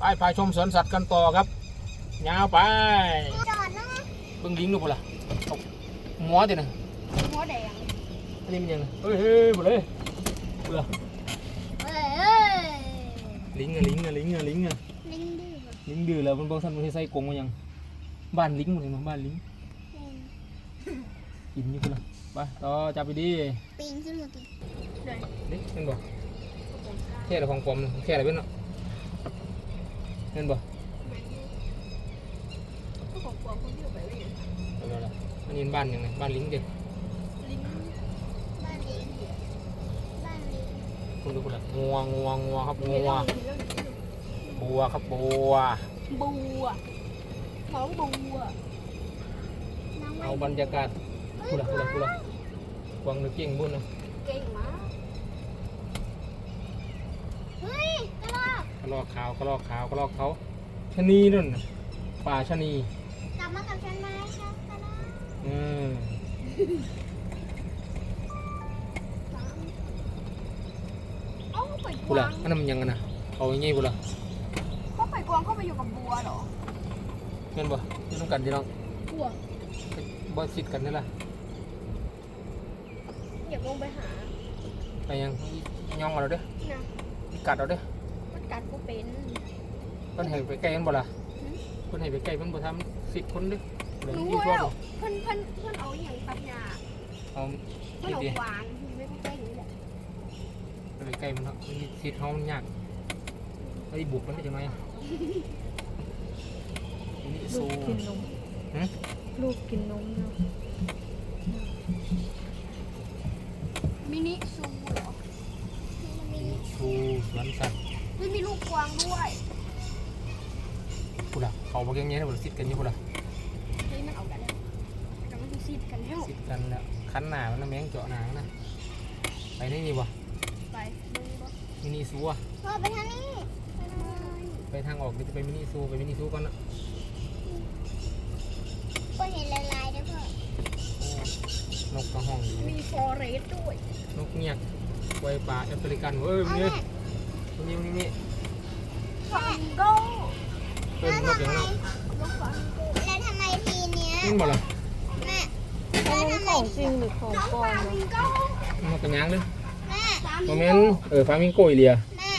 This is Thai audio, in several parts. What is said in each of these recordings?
ไปไปชมสวนสัตว์กันต่อครับยาวไปจอดนะเบิ่งลิงดูพุ่นล่ะเอาหัวติน่ะหัวแดงอันนี้มันยังไงเฮ้ยเฮ้ยพุ่นเลยพุ่นล่ะเอ้ยเอ้ยลิงอะลิงอะลิงอะลิงอะลิงดื้อว่ะลิงดื้อแล้วมันบ่ทันมันสิใส่กรงมันยังบ้านลิงหมดเลยเนาะบ้านลิงอืมกินอยู่พุ่นล่ะไปต่อจับไปดิปีนขึ้นมาตินี่เห็นบ่แค่ละของปลอมแค่อะไรเป็นเนาะ เห็นบ่ก็ของปลอมคนที่เอาไปไว้อย่างเอาแล้วล่ะอันนี้บ้านยังไงบ้านลิงเด็กลิงบ้านลิงบ้านลิงคุณดูพุ่นล่ะงัวงัวงัวครับมีงัวเรื่องมีเรื่องบัวครับบัว บัวน้องบัวน้องไม่เอาบรรยากาศพุ่นล่ะพุ่นล่ะพุ่นล่ะกวางนึกเก่งบุญนะเก่งมาก เฮ้ยกระรอ กกระลอกขาวกระลอกขาวกระลอกเขาชะนีนั่นน่ะป่าชะนีกลับมากับฉันไหมครับกระรอกอืมเอ้าไปกพุ่นวาล่ะงอันนั้นมันยังไงนะเอาอย่างงี้พุ่นล่ะเขาไปกวางเขาไปอยู่กับบัวเหรอเห็นบ่ไม่ต้องกันจีน้องบัวบ่สิดกันนี่ล่ะอยากลงไปหาไปยังย่องเอาเราเด้อนะกัดเอาเด้อมัน กัดกูเป็นเพิ่นให้ไปใกล้มันบ่ล่ะเพิ่นให้ไปใกล้มันบ่ทำสิบคนเด้อเหลือรู้ยี่สิบแล้วบ่เพื่อนเพื่อนเพื่อนเอาอย่างตัดหญ้าเอาเพื่อนเอากวางไม่ใกล้นี้แหละไปใกล้มันเนาะมันสิเฮามันยากไอ้บุกมันได้จังไงนี่ลูสู้กกินนมฮะ ลูกกินนมเนาะมินิซูเหรอชูสวนสัตว์ ไม่มีลูกกวางด้วยพุ่นล่ะเขาบ่เก่งแย่นะบ่สิดกันอยู่พุ่นล่ะเฮ้ยมันเอากันแล้วกำลังซีดกันแล้วสิดกันแล้วคันหน้ามันนะแมงเจาะหน้ามันนะไปนี่นี่บ่ไปมึงบ่มินิซูอะพ่อไปทางนี้ไปทางนี้ไปทางออกนี่จะไปมินิซูไปมินิซูก่อนนะพ่อเห็นลายๆด้วยพ่อโอ้นกกระห้องอยู่มีฟอเรสด้วยนกเงียกไวป่าแอฟริกันเว้ยเอานี่แม่ นี่นี่นี่ฟังโก้เพิ่มนกอย่างนั้นลูกฟังโก้แล้วทำไมทีเนี้ยนี่บ่ล่ะแม่อันนี้ของจริงหรือของน้องปลอฟามมิงโก้นกกระยางเลยแม่ฟาโมมิงเมโก้นต์เออฟามิงโกอีเลียแม่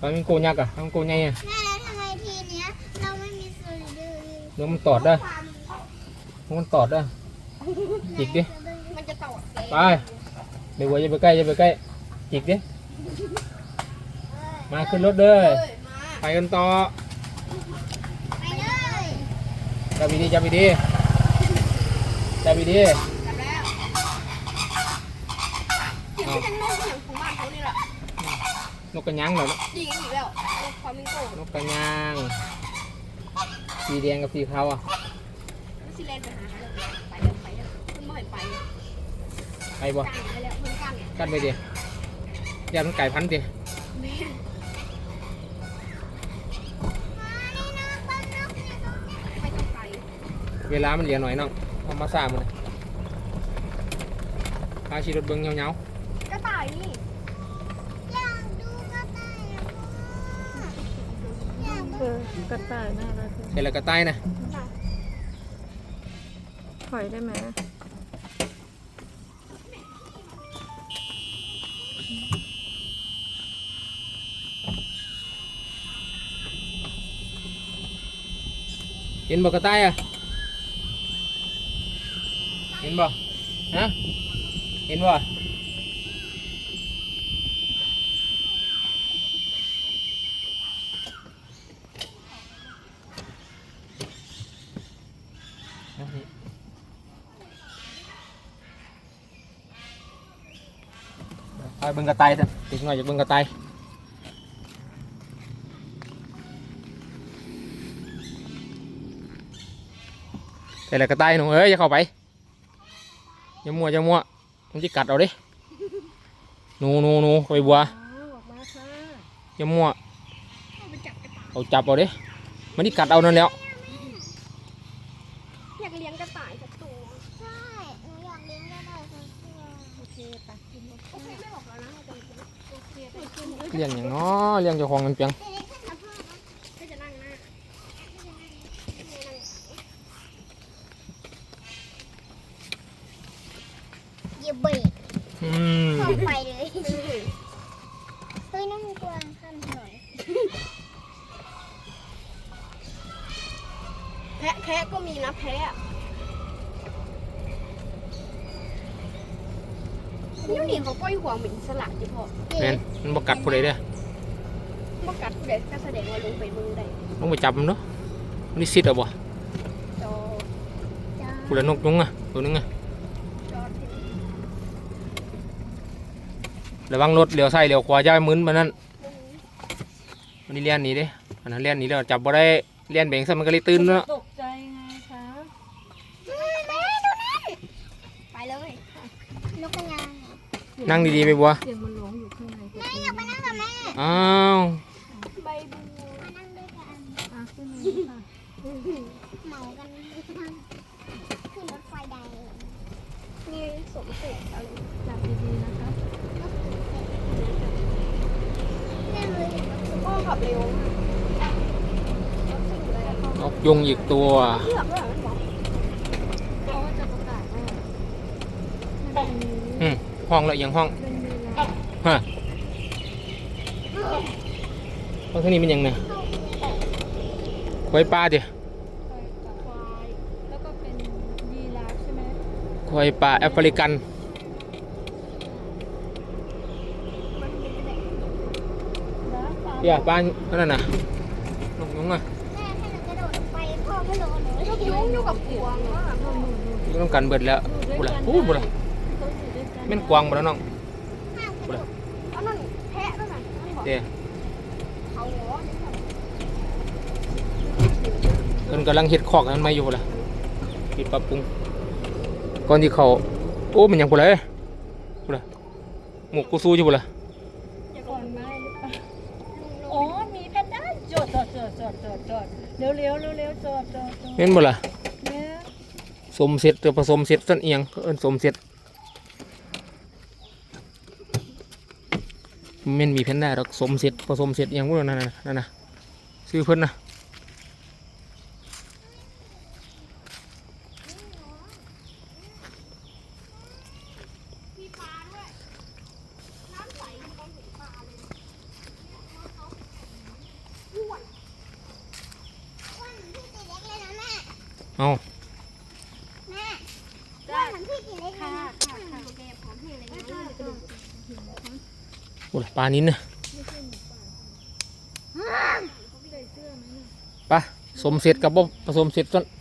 ฟามิงโกยักษ์อะฟามิงโกใหญ่อะแม่แล้วทำไมทีเนี้ยเราไม่มีสลิเดอร์เดี๋ยวมันตอดได้มันตอดได้จิกดิมันจะตอดแกไปเดี๋ยวอย่าไปใกล้อย่าไปใกล้จิกดิ มาขึ้นรถเด้อเอ้ยมาไปกันต่อไปเลยจับดีๆจับดีๆจับดีกันแล้วเสียงที่เป็นนกเสียงของบ้านเขานี่แหละๆนกกระยางเหรอจริงอีกแล้วนกฟามิงโก้นกกระยางสีแดงกับสีขาวอะมันสิแลนไปหาเลยไปแล้วไปแล้วมันไม่ให้ไปไปบ่กันไปแล้วมันกันกันไปดิยามันไก่พันธุ์ดิแม่น มานี่นะปันนกเนี่ยตรงเนี้ย ไม่ต้องไป เวลามันเหลือหน่อยน้องเอามาสร้างมันเลยพาชีรถเบิ้งเงากระต่ายนี่อยากดูกระต่ายอะพ่ออยากเออกระต่ายน่ารักๆเห็นแล้วก็ใต้นะถอยได้ไหมเห็นบ่กระต่ายอะ เห็นบ่ฮะเห็นบ่เอานี่ไปเบิ่งกระต่ายเถอะติดหน่อยจากเบิ่งกระต่ายแต่ละกระต่ายหนูเอ้ยอย่าเข้าไป อย่ามัวอย่ามัวมันจะกัดเอาเดิหนูหนูหนูไปบัวอ๋อออกมาค่ะอย่ามัวเอาไปจับกระต่ายเอาจับเอาเดิมันที่กัดเอานั่นแล้วอยากเลี้ยงกระต่ายสักตัวใช่หนูอยากเลี้ยงกระต่ายสักตัวโอเคไปกินนมโอเคไม่บอกแล้วนะให้ตัวเล็กโอเคไปกินเลี้ยงอย่างน้อเลี้ยงเจ้าของเงินเปียงเด็กๆขึ้นมาพ่อนะก็จะนั่ง อย่เบรกอืมเข้าไปเลยเฮ้ยนั่นมักวางข้ามถนนแพะแพะก็มีนะแพะนิ้วหนีเขาก้อยหัวเหมือนสลักจิพอแมนมันบกัดผู้ใดเด้อมากัดผู้ใดก็แสดงว่าลงไปมือไดต้องไปจับมันเนาะมันนี่ซิดเอาบ่จอผู้ละนกยุงอะตัวนึงอะ ระวังรถเลี้ยวซ้ายเลี้ยวขวาอย่าให้มึนมันนั่นมันนี่เลียนหนีเด้อันนั้นเลียนหนีแล้วจับบ่ได้เลียนเบ่งซะมันก็เลยตื่นเนาะตกใจไงคะแม่ดูนั่นไปเลยนกกระยางนั่งดีๆไปบัวเสียงมันร้องอยู่ข้างในก็คือไปนั่งกับแม่อ้าวใบบัวมานั่งด้วยกันอะขึ้นมาเลยค่ะเหมากันขึ้นรถไฟใดนี่สมเสร็จอะไรจับดีๆนะคะ แม่เลย พ่อ ขับเร็วมากรถสิ่งเลยนกยุงอีกตัว เลือกด้วยมันบอกเขาก็จะประกาศว่ามันเป็นอืมห้องละเอียงห้องเป็นเวลาฮะห้องที่นี่เป็นหยังไงควายป่าดิควายแล้วก็เป็นยีราฟใช่ไหมควายป่าแอฟริกันมันมีแต่ ร้านปลาเดี๋ยบ้านนั่นน่ะนกยุงอะแม่ให้หนูกระโดดลงไปพ่อไม่ลงหนูชอบยุ่งอยู่กับกวางมากนู่นนู่นนู่นอยู่ต้องกันเบิดแล้วบุละอู้บุละเขาอยู่ด้วยกันแม่นกวางบุระน้องบุระโดละดเอานั่นแพะนั่นน่ะนั่นบอกเดี๋ยวเขาหัวเพิ่นกำลังเฮ็ดคอกนั้นมาอยู่บุละปิดปรับปรุงก่อนที่เขาโอ้มันยังบุละบุละหมวกกูสู้อยู่บุละ อดจอดจอดจอดจอดเร็วเร็วเร็วเร็วจอดจอดจอดแม่นบุละเนี่ยสมเสร็จหรือผสมเสร็จต้นเอียงเขาเอิ้นสมเสร็จแม่นมีแพนด้าดอกสมเสร็จผสมเสร็จเอียงบ่นั่นน่ะนั่นน่ะชื่อเพิ่นน่ะ มีปลาด้วยน้ำใสมันมองเห็นปลาเลยอ้วน ว่าเหมือนพี่ตีเล็กเลยนะแม่ เอาแม่ว่าเหมือนพี่กินเลยใช่ไหมโอเคหอมเพลงอะไรเงี้ยกระปลานิ้นนะใส่เสื้อไหมเนี่ยปะสมเสร็จกับบ่ผสมเสร็จต้นตีเล็กมานั่งข้างหน้ากันปะมาเพื่อน